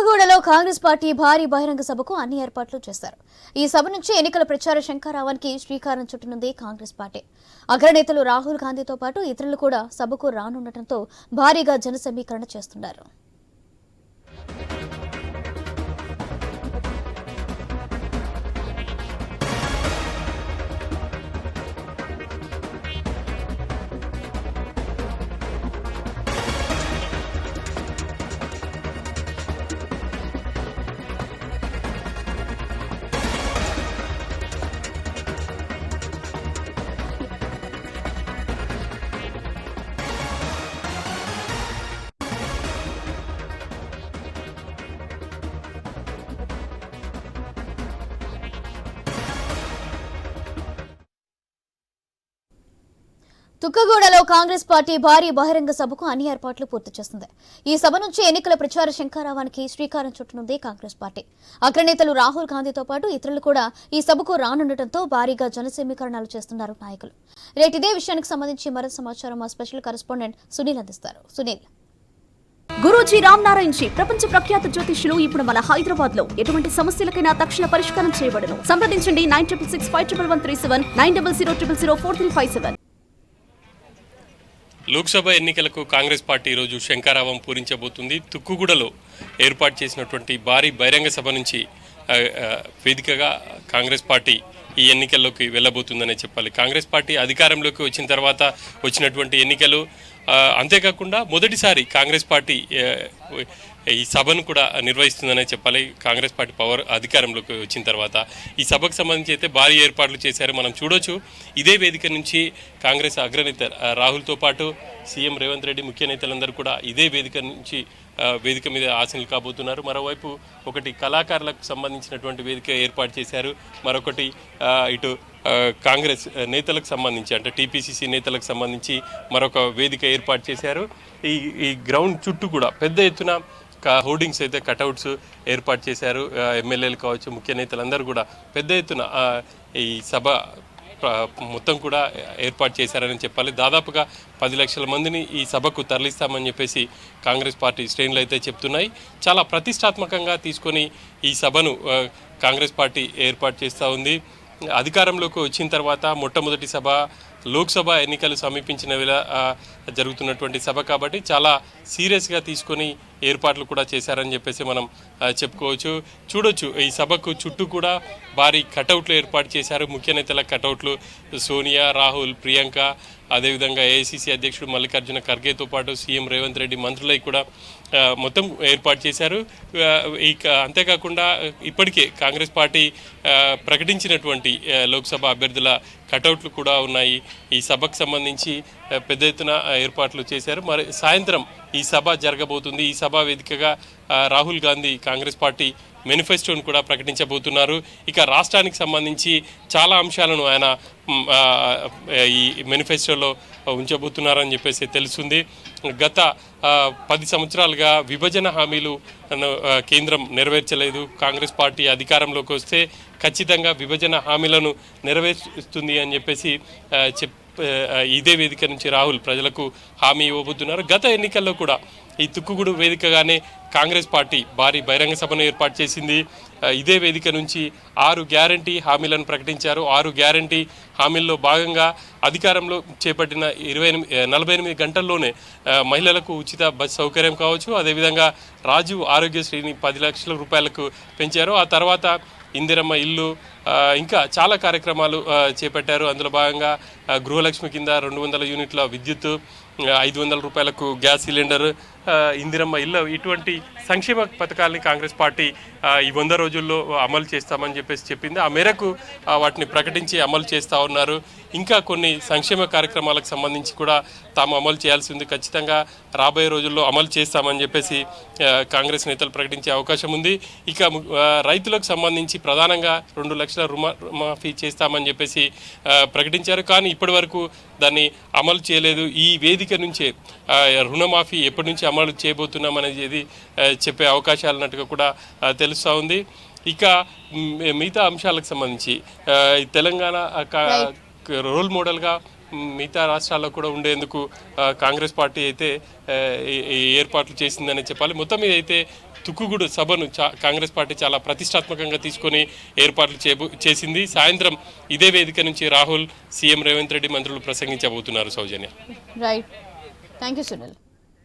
తుక్కగూడలో Congress party భారీ బహిరంగ సభకు అన్ని ఏర్పాట్లు చేశారు. ఈ సభ నుంచి ఎన్నికల ప్రచార శంఖారావానికి శ్రీకారం చుట్టనుంది కాంగ్రెస్ పార్టీ. అగ్రనేతలు రాహుల్ గాంధీతో పాటు ఇతరులు కూడా సభకు రానుండటంతో భారీగా జన సమీకరణ చేస్తున్నారు. తుక్కగూడలో కాంగ్రెస్ పార్టీ భారీ బహిరంగ సభకు అన్ని ఏర్పాట్లు పూర్తి చేస్తుంది. ఈ సభ నుంచి ఎన్నికల ప్రచార శంఖారావానికి శ్రీకారం చుట్టనుంది కాంగ్రెస్ పార్టీ. అగ్రనేతలు రాహుల్ గాంధీతో పాటు ఇతరులు కూడా ఈ సభకు రానుండటంతో భారీగా జనసమీకరణాలు చేస్తున్నారు నాయకులు. రేటు ఇదే విషయానికి సంబంధించి మరింత సమాచారం మా స్పెషల్ కరెస్పాండెంట్ సునీల్ అందిస్తారు. సునీల్. గురూజీ రామ్ నారాయణ్ జీ ప్రపంచ ప్రఖ్యాత జ్యోతిష్యులు ఇప్పుడు మన హైదరాబాద్లో ఎటువంటి సమస్యలకైనా తక్షణ పరిష్కారం చేయబడను. సంప్రదించండి nine triple six five triple one three seven nine double zero triple zero four three five seven. Loksabha ఎన్నికలకు కాంగ్రెస్ పార్టీ ఈరోజు శంకారావం పూరించబోతుంది. తుక్కుగూడలో ఏర్పాటు చేసినటువంటి భారీ బహిరంగ సభ నుంచి వేదికగా కాంగ్రెస్ పార్టీ ఈ ఎన్నికల్లోకి వెళ్ళబోతుందనే చెప్పాలి. కాంగ్రెస్ పార్టీ అధికారంలోకి వచ్చిన తర్వాత వచ్చినటువంటి ఎన్నికలు అంతేకాకుండా మొదటిసారి కాంగ్రెస్ పార్టీ ఈ సభను కూడా నిర్వహిస్తుందనే చెప్పాలి. కాంగ్రెస్ పార్టీ పవర్ అధికారంలోకి వచ్చిన తర్వాత ఈ సభకు సంబంధించి అయితే భారీ ఏర్పాట్లు చేశారు. మనం చూడొచ్చు. ఇదే వేదిక నుంచి కాంగ్రెస్ అగ్రనేత రాహుల్తో పాటు సీఎం రేవంత్ రెడ్డి ముఖ్య నేతలందరూ కూడా ఇదే వేదిక నుంచి వేదిక మీద ఆశలు కాబోతున్నారు. మరోవైపు ఒకటి కళాకారులకు సంబంధించినటువంటి వేదిక ఏర్పాటు చేశారు. మరొకటి ఇటు కాంగ్రెస్ నేతలకు సంబంధించి అంటే టీపీసీసీ నేతలకు సంబంధించి మరొక వేదిక ఏర్పాటు చేశారు. ఈ ఈ గ్రౌండ్ చుట్టూ కూడా పెద్ద ఎత్తున కా- హోర్డింగ్స్ అయితే కటౌట్స్ ఏర్పాటు చేశారు. ఎమ్మెల్యేలు కావచ్చు ముఖ్య నేతలందరూ కూడా పెద్ద ఎత్తున ఈ సభ మొత్తం కూడా ఏర్పాటు చేశారని చెప్పాలి. దాదాపుగా పది లక్షల మందిని ఈ సభకు తరలిస్తామని చెప్పేసి కాంగ్రెస్ పార్టీ శ్రేణులు అయితే చెప్తున్నాయి. చాలా ప్రతిష్టాత్మకంగా తీసుకొని ఈ సభను కాంగ్రెస్ పార్టీ ఏర్పాటు చేస్తూ ఉంది. అధికారంలోకి వచ్చిన తర్వాత మొట్టమొదటి సభ లోక్సభ ఎన్నికలు సమీపించిన వేళ జరుగుతున్నటువంటి సభ కాబట్టి చాలా సీరియస్గా తీసుకొని ఏర్పాట్లు కూడా చేశారని చెప్పేసి మనం చెప్పుకోవచ్చు. చూడొచ్చు ఈ సభకు చుట్టూ కూడా భారీ కటౌట్లు ఏర్పాటు చేశారు. ముఖ్య నేతల కటౌట్లు సోనియా రాహుల్ ప్రియాంక అదేవిధంగా ఏఐసీసీ అధ్యక్షుడు మల్లికార్జున ఖర్గేతో పాటు సీఎం రేవంత్ రెడ్డి మంత్రులై కూడా మొత్తం ఏర్పాటు చేశారు. ఇక అంతేకాకుండా ఇప్పటికే కాంగ్రెస్ పార్టీ ప్రకటించినటువంటి లోక్సభ అభ్యర్థుల కటౌట్లు కూడా ఉన్నాయి. ఈ సభకు సంబంధించి పెద్ద ఎత్తున ఏర్పాట్లు చేశారు. మరి సాయంత్రం ఈ సభ జరగబోతుంది. ఈ సభ వేదికగా రాహుల్ గాంధీ కాంగ్రెస్ పార్టీ మేనిఫెస్టోను కూడా ప్రకటించబోతున్నారు. ఇక రాష్ట్రానికి సంబంధించి చాలా అంశాలను ఆయన ఈ మేనిఫెస్టోలో ఉంచబోతున్నారని చెప్పేసి తెలుస్తుంది. గత పది సంవత్సరాలుగా విభజన హామీలు కేంద్రం నెరవేర్చలేదు. కాంగ్రెస్ పార్టీ అధికారంలోకి వస్తే ఖచ్చితంగా విభజన హామీలను నెరవేరుస్తుంది అని చెప్పేసి చెప్ ఇదే వేదిక నుంచి రాహుల్ ప్రజలకు హామీ ఇవ్వబోతున్నారు. గత ఎన్నికల్లో కూడా ఈ తుక్కుగూడు వేదికగానే కాంగ్రెస్ పార్టీ భారీ బహిరంగ సభను ఏర్పాటు చేసింది. ఇదే వేదిక నుంచి ఆరు గ్యారంటీ హామీలను ప్రకటించారు. ఆరు గ్యారంటీ హామీల్లో భాగంగా అధికారంలో చేపట్టిన ఇరవై ఎనిమిది నలభై ఎనిమిది గంటల్లోనే మహిళలకు ఉచిత బస్ సౌకర్యం కావచ్చు. అదేవిధంగా రాజు ఆరోగ్యశ్రీని పది లక్షల రూపాయలకు పెంచారు. ఆ తర్వాత ఇందిరమ్మ ఇల్లు ఇంకా చాలా కార్యక్రమాలు చేపట్టారు. అందులో భాగంగా గృహలక్ష్మి కింద రెండు వందల యూనిట్ల విద్యుత్ ఐదు వందల రూపాయలకు గ్యాస్ సిలిండర్ ఇందిరమ్మ ఇల్లు ఇటువంటి సంక్షేమ పథకాలని కాంగ్రెస్ పార్టీ ఈ వంద రోజుల్లో అమలు చేస్తామని చెప్పేసి చెప్పింది. ఆ మేరకు వాటిని ప్రకటించి అమలు చేస్తూ ఉన్నారు. ఇంకా కొన్ని సంక్షేమ కార్యక్రమాలకు సంబంధించి కూడా తాము అమలు చేయాల్సి ఉంది. ఖచ్చితంగా రాబోయే రోజుల్లో అమలు చేస్తామని చెప్పేసి కాంగ్రెస్ నేతలు ప్రకటించే అవకాశం ఉంది. ఇక రైతులకు సంబంధించి ప్రధానంగా రెండు లక్షల రుమ మాఫీ చేస్తామని చెప్పేసి ప్రకటించారు. కానీ ఇప్పటి వరకు దాన్ని అమలు చేయలేదు. ఈ వేదిక నుంచే రుణమాఫీ ఎప్పటి నుంచి అమలు చేయబోతున్నాం అనేది చెప్పే అవకాశాలు ఉన్నట్టుగా కూడా తెలుస్తూ ఉంది. ఇక మిగతా అంశాలకు సంబంధించి తెలంగాణ రోల్ మోడల్గా మిగతా రాష్ట్రాల్లో కూడా ఉండేందుకు కాంగ్రెస్ పార్టీ అయితే ఏర్పాట్లు చేసిందని చెప్పాలి. మొత్తం మీద అయితే తుక్కుగూడు సభను చా- కాంగ్రెస్ పార్టీ చాలా ప్రతిష్టాత్మకంగా తీసుకొని ఏర్పాట్లు చేసింది. సాయంత్రం ఇదే వేదిక నుంచి రాహుల్ సీఎం రేవంత్ రెడ్డి మంత్రులు ప్రసంగించబోతున్నారు సౌజన్య. Right thank you Sunil